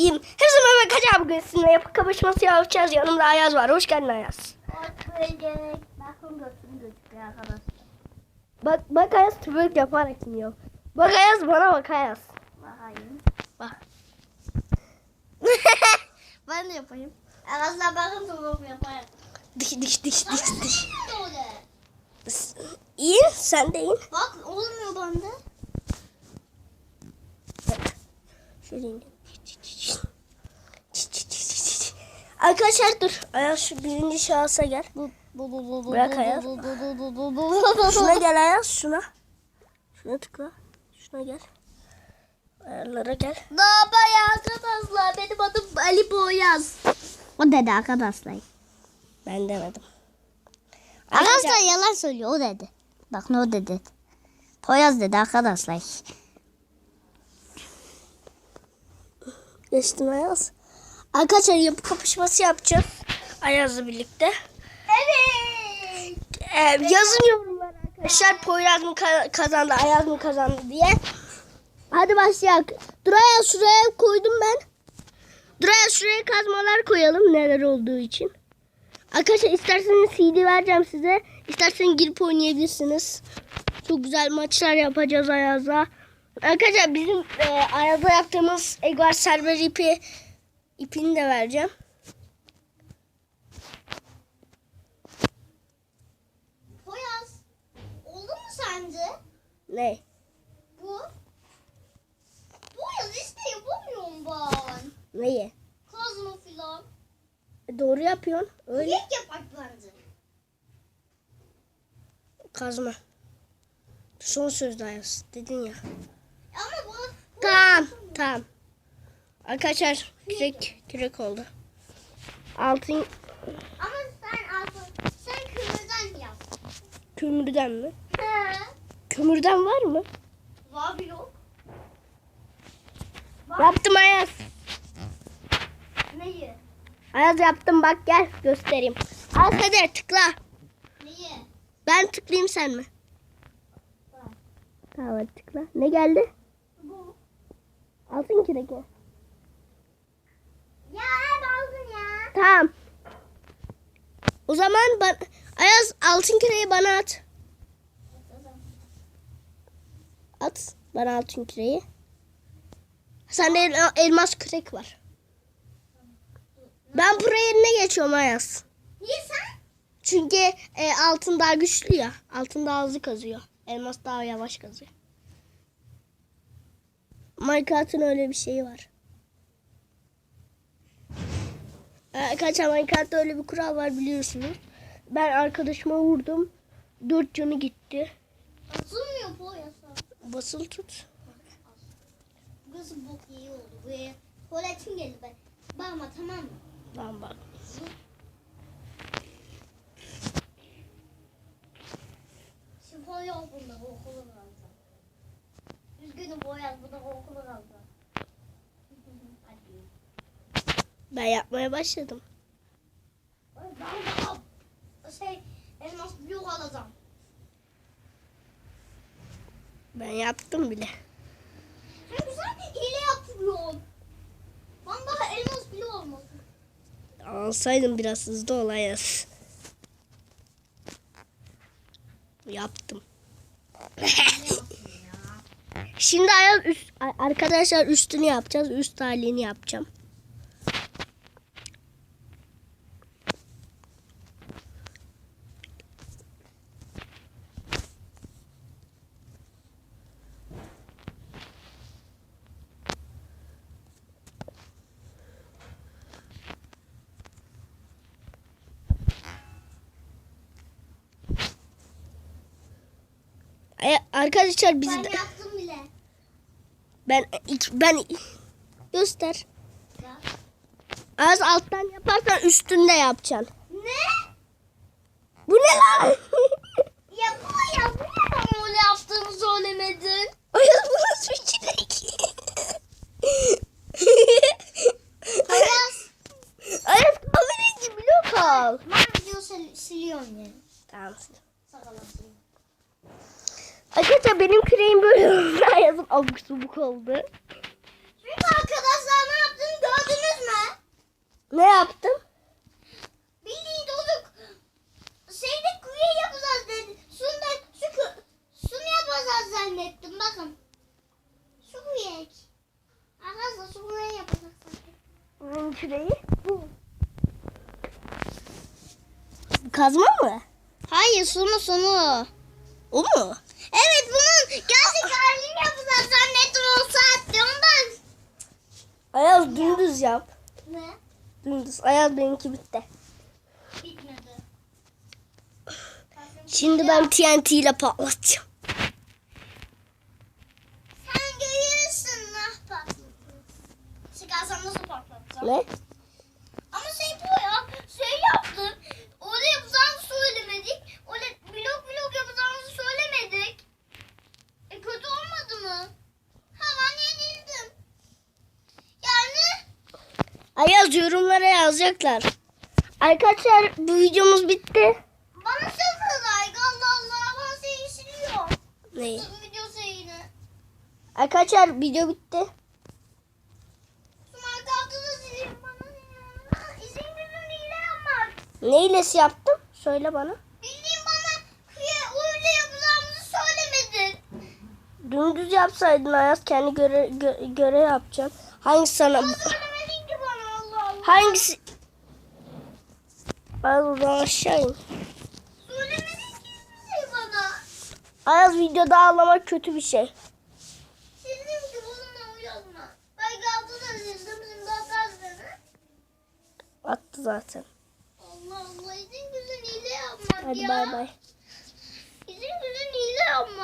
İyiyim. Hepsi Mehmet Kaç abi sizinle yapı kapışması yapacağız. Yanımda Ayaz var. Hoş geldin Ayaz. Bak, bak Ayaz tübük yaparak iniyor. Bak Ayaz bana bak Ayaz. Bakayım. Bak. Ben de yapayım. Arkadaşlar bakın tuzum yapayım. Diş diş diş diş diş. İyi sen de iyi. Bak olmuyor bende. Şöyle. Arkadaşlar dur. Ayaz şu birinci şahısa gel. Bırak bu. Şuna gel Ayaz şuna. Şuna tıkla. Şuna gel. Ayarlara gel. Merhaba ya arkadaşlar. Benim adım Ali Boyaz. O dedi arkadaşlar. Ben demedim. Arkadaşlar yalan söylüyor o dedi. Bak ne o dedi. Poyaz dedi arkadaşlar. Geçtim Ayaz. Arkadaşlar yapı kapışması yapacağız. Ayaz'la birlikte. Evet. Ee, yazın yorumlara arkadaşlar. Poyraz mı ka- kazandı, Ayaz mı kazandı diye. Hadi başlayalım. Dur Ayaz şuraya koydum ben. Dur Ayaz şuraya kazmalar koyalım neler olduğu için. Arkadaşlar isterseniz CD vereceğim size. İsterseniz girip oynayabilirsiniz. Çok güzel maçlar yapacağız Ayaz'la. Arkadaşlar bizim e, Ayaz'la yaptığımız Egar server ipi ipini de vereceğim. Poyaz. Oldu mu sence? Ne? Bu. Poyaz işte yapamıyorum ben. Neyi? Kazma filan. E, Doğru yapıyorsun. Öyle. Yek yapak bence. Kazma. Son sözde Ayaz. Dedin ya. Ama bu Tamam. Tamam. Arkadaşlar kürek, kürek oldu. Altın ama sen altın sen kırmızıdan yap. kömürden mi? He. Kömürden var mı? Var bir yok. Yaptım Ayaz. Neyi? Ayaz yaptım bak gel göstereyim. Al tıkla. Neyi? Ben tıklayayım sen mi? Tamam hadi tıkla. Ne geldi? Bu. Altın kürek. Ya hep aldın ya. Tamam. O zaman ben, Ayaz altın küreği bana at. At bana altın küreği. Sende el- elmas kürek var. Ben buraya yerine geçiyorum Ayaz. Niye sen? Çünkü e, altın daha güçlü ya. Altın daha hızlı kazıyor. Elmas daha yavaş kazıyor. Minecraft'ın öyle bir şeyi var. Arkadaşlar Minecraft'ta öyle bir kural var biliyorsunuz. Ben arkadaşıma vurdum. Dört canı gitti. Atılmıyor Poyaz'a. Basılı tut. Burası bok iyi oldu. Buraya tuvaletim geldi ben. Bakma tamam mı? Tamam bak. Spor yok bunda okulu kaldı. Üzgünüm Poyaz bu da okulu kaldı. Hadi. Ben yapmaya başladım. Ben daha şey elmas blok alacağım. Ben yaptım bile. Sen güzel bir hile yapıyorsun. Ben daha elmas blok olmasın. Alsaydım biraz hızlı olayız. Yaptım. Şimdi arkadaşlar üstünü yapacağız. Üst halini yapacağım. Ay- Arkadaşlar bizi Ben de, yaptım bile. ben ben göster. Ya. Az alttan yaparsan üstünde yapacaksın. Ne? Bu ne lan? Ya bu ya bu bana öyle yaptığını söylemedin. Ayaz bu nasıl bir çilek? Poyaz. Ayaz kahverengi blok al. Ben video sil siliyorum yani. Tamam. Sakalasın. Arkadaşlar benim küreğim böyle oldu. Ayaz'ın abuk subuk oldu. Çünkü arkadaşlar ne yaptığını Ne yaptım? Bildiğin çocuk şeyde kuyu yapacağız dedi. Şunu şu şunu yapacağız zannettim bakın. Şu kuyu ek. Arkadaşlar şu kuyu yapacağız sanki. Bunun küreği bu. Kazma mı? Hayır sonu sonu. O mu? Evet bunun gerçek halini yapacağız zannettim o saatte ondan. Ayaz dümdüz yap. Ne? Dümdüz. Ayaz benimki bitti. Bitmedi. Şimdi ben TNT ile patlatacağım. Sen görüyorsun ne patlatın. Çıkarsam nasıl patlatacağım? Ne? Ama şey bu ya. Şey yaptık. Orada yapacağımızı söylemedik. Orada blok blok yapacağımızı söylemedik. E kötü olmadı mı? Hemen yenildim. Yani Ayaz yorumlara yazacaklar. Arkadaşlar bu videomuz bitti. bana like. Allah Allah. Bana siliyor. Neyi? Video şeyini. Arkadaşlar video bitti. Bana ne. Ne hilesi yaptım? Söyle bana. Bildiğin bana öyle yapacağımızı söylemedin. Dümdüz yapsaydın Ayaz kendi göre, gö- göre yapacağım. Hangisi sana? Ama söylemedin ki bana Allah Allah. Hangisi? O zaman aşağı in. Söylemedin ki hiçbir şey bana. Ayaz videoda ağlamak kötü bir şey. Sildim ki bununla uyazma. Ben kaldı da sildim şimdi atar beni. Attı zaten. Allah Allah izin güzel hile yapmak Hadi ya. bay bay. İzin güzel hile yapmak.